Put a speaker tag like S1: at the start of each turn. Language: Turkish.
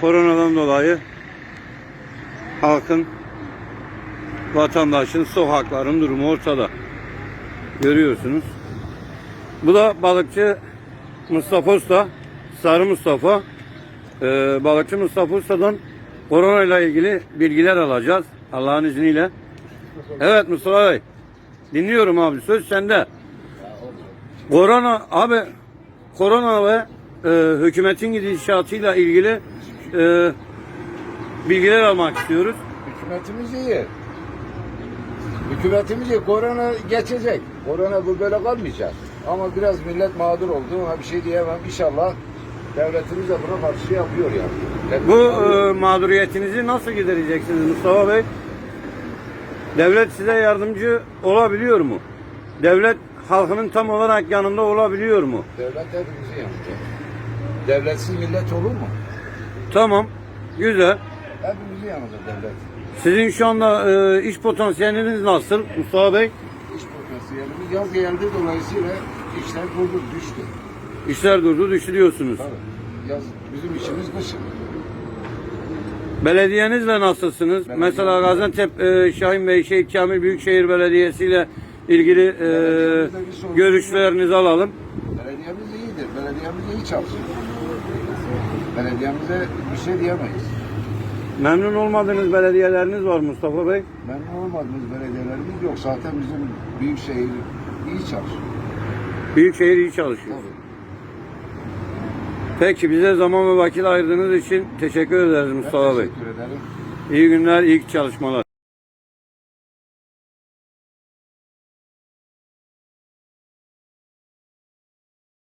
S1: Koronadan dolayı halkın, vatandaşın, sokakların durumu ortada. Görüyorsunuz. Bu da balıkçı Mustafa Usta, Sarı Mustafa. Ee, balıkçı Mustafa Usta'dan korona ile ilgili bilgiler alacağız Allah'ın izniyle. Evet Mustafa Bey. Dinliyorum abi. Söz sende. Korona abi korona ve e, hükümetin gidişatıyla ilgili e, bilgiler almak istiyoruz.
S2: Hükümetimiz iyi. Hükümetimiz iyi. Korona geçecek. Korona bu böyle kalmayacak. Ama biraz millet mağdur oldu. Ona bir şey diyemem. İnşallah devletimiz de buna karşı yapıyor yani. Devlet
S1: Bu e, mağduriyetinizi nasıl gidereceksiniz Mustafa Bey? Devlet size yardımcı olabiliyor mu? Devlet halkının tam olarak yanında olabiliyor mu?
S2: devlet hepimizi yanacak. Devletsiz millet olur mu?
S1: Tamam. Güzel.
S2: Hepimizi yanacak devlet.
S1: Sizin şu anda e, iş potansiyeliniz nasıl Mustafa Bey?
S2: İş potansiyelimiz yaz geldi dolayısıyla işler durdu, düştü.
S1: İşler durdu düşürüyorsunuz.
S2: Tabii. Yaz bizim işimiz kışın.
S1: Belediyenizle nasılsınız?
S2: Belediye-
S1: Mesela Gaziantep e, Şahin Bey Şehit Kamil Büyükşehir Belediyesi ile ilgili e, görüşlerinizi alalım.
S2: Belediyemiz iyidir. Belediyemiz iyi çalışıyor. Belediyemize bir şey diyemeyiz.
S1: Memnun olmadığınız belediyeleriniz var Mustafa Bey.
S2: Memnun olmadığımız belediyelerimiz yok. Zaten bizim büyükşehir iyi çalışıyor.
S1: Büyükşehir iyi çalışıyor.
S2: Tabii.
S1: Peki bize zaman ve vakit ayırdığınız için teşekkür ederiz Mustafa Bey.
S2: Teşekkür ederim.
S1: İyi günler, iyi çalışmalar.